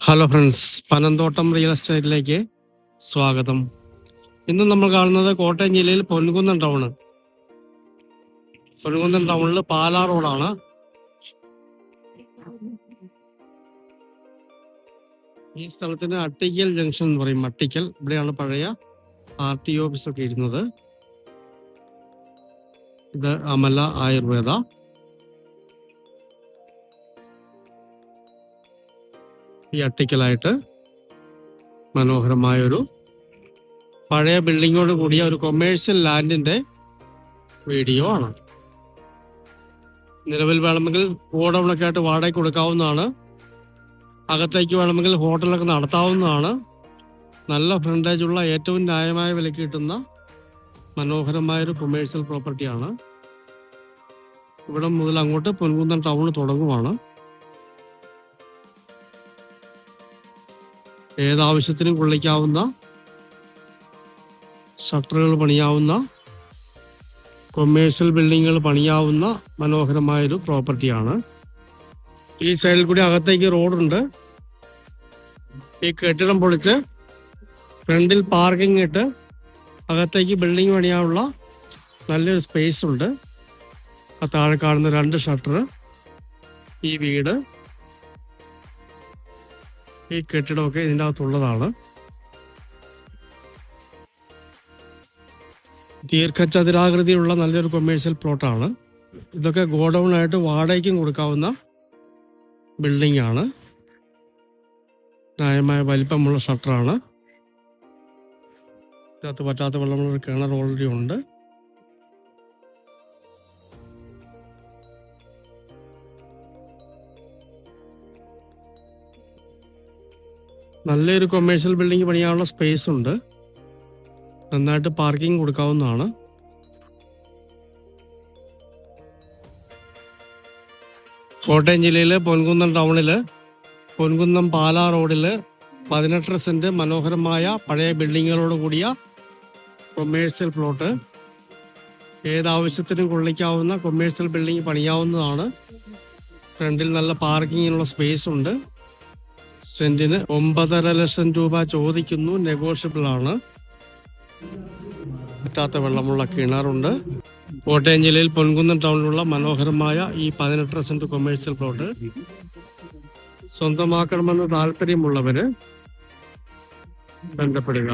Hello friends Panamthottam real എസ്റ്റേറ്റിലേക്ക് സ്വാഗതം. ഇന്ന് നമ്മൾ കാണുന്നത് കോട്ടയം ജില്ലയിൽ പൊൻകുന്നം ടൗണ് പൊൻകുന്നം ടൗണിൽ പാലാ റോഡാണ് ഈ സ്ഥലത്തിന് അട്ടിക്കൽ ജംഗ്ഷൻ എന്ന് പറയും. അട്ടിക്കൽ. ഇവിടെയാണ് പഴയ ആർ ടി ഓഫീസൊക്കെ ഇരുന്നത്. ഇത് അമല ആയുർവേദ. ഈ അട്ടിക്കലായിട്ട് മനോഹരമായൊരു പഴയ ബിൽഡിങ്ങോട് കൂടിയ ഒരു കൊമേഴ്ഷ്യൽ ലാൻഡിന്റെ വീഡിയോ ആണ്. നിലവിൽ വേണമെങ്കിൽ ഗോഡൗണൊക്കെ ആയിട്ട് വാടകയ്ക്ക് കൊടുക്കാവുന്നതാണ്. അകത്തേക്ക് വേണമെങ്കിൽ ഹോട്ടലൊക്കെ നടത്താവുന്നതാണ്. നല്ല ഫ്രണ്ടേജ് ഉള്ള ഏറ്റവും ന്യായമായ വിലയ്ക്ക് കിട്ടുന്ന മനോഹരമായൊരു കൊമേഴ്സ്യൽ പ്രോപ്പർട്ടിയാണ് ഇവിടെ മുതൽ അങ്ങോട്ട് പൊൻകുന്നം ടൗൺ തുടങ്ങുവാണ്. ഏതാവശ്യത്തിനും കൊള്ളിക്കാവുന്ന ഷട്ടറുകൾ പണിയാവുന്ന കൊമേഴ്സ്യൽ ബിൽഡിങ്ങുകൾ പണിയാവുന്ന മനോഹരമായൊരു പ്രോപ്പർട്ടിയാണ്. ഈ സൈഡിൽ കൂടി അകത്തേക്ക് റോഡുണ്ട്. ഈ കെട്ടിടം പൊളിച്ച് ഫ്രണ്ടിൽ പാർക്കിംഗ് ഇട്ട് അകത്തേക്ക് ബിൽഡിംഗ് പണിയാനുള്ള നല്ലൊരു സ്പേസ് ഉണ്ട്. ആ താഴെ കാണുന്ന രണ്ട് ഷട്ടർ ഈ വീട്. ഈ കെട്ടിടമൊക്കെ ഇതിന്റെ അകത്തുള്ളതാണ് ദീർഘചതുരാകൃതിയുള്ള നല്ലൊരു കൊമേഴ്സ്യൽ പ്ലോട്ടാണ് ഇതൊക്കെ ഗോഡൗൺ ആയിട്ട് വാടകയ്ക്കും കൊടുക്കാവുന്ന ബിൽഡിംഗ് ആണ്. ന്യായമായ വലിപ്പമുള്ള ഷട്ടറാണ് ഇതിനകത്ത് പറ്റാത്ത വെള്ളമുള്ള ഒരു കിണർ ഓൾറെഡി ഉണ്ട്. നല്ലൊരു കൊമേഴ്ഷ്യൽ ബിൽഡിംഗ് പണിയാനുള്ള സ്പേസ് ഉണ്ട്. നന്നായിട്ട് പാർക്കിംഗ് കൊടുക്കാവുന്നതാണ്. കോട്ടയം ജില്ലയിലെ പൊൻകുന്നം ടൗണിൽ പൊൻകുന്നം പാലാ റോഡിൽ പതിനെട്ടര സെന്റ് മനോഹരമായ പഴയ ബിൽഡിങ്ങുകളോട് കൂടിയ കൊമേഴ്സ്യൽ പ്ലോട്ട് ഏതാവശ്യത്തിനും കൊള്ളിക്കാവുന്ന കൊമേഴ്സ്യൽ ബിൽഡിംഗ് പണിയാവുന്നതാണ്. ഫ്രണ്ടിൽ നല്ല പാർക്കിങ്ങിനുള്ള സ്പേസ് ഉണ്ട്. സെന്റിന് ഒമ്പതര ലക്ഷം രൂപ ചോദിക്കുന്നു. നെഗോഷ്യബിൾ ആണ് പറ്റാത്ത വെള്ളമുള്ള കിണറുണ്ട്. കോട്ടയം ജില്ലയിൽ പൊൻകുന്നം ടൗണിലുള്ള മനോഹരമായ ഈ പതിനെട്ടര സെന്റ് കൊമേഴ്സ്യൽ പ്ലോട്ട് സ്വന്തമാക്കണമെന്ന് താല്പര്യമുള്ളവര് ബന്ധപ്പെടുക.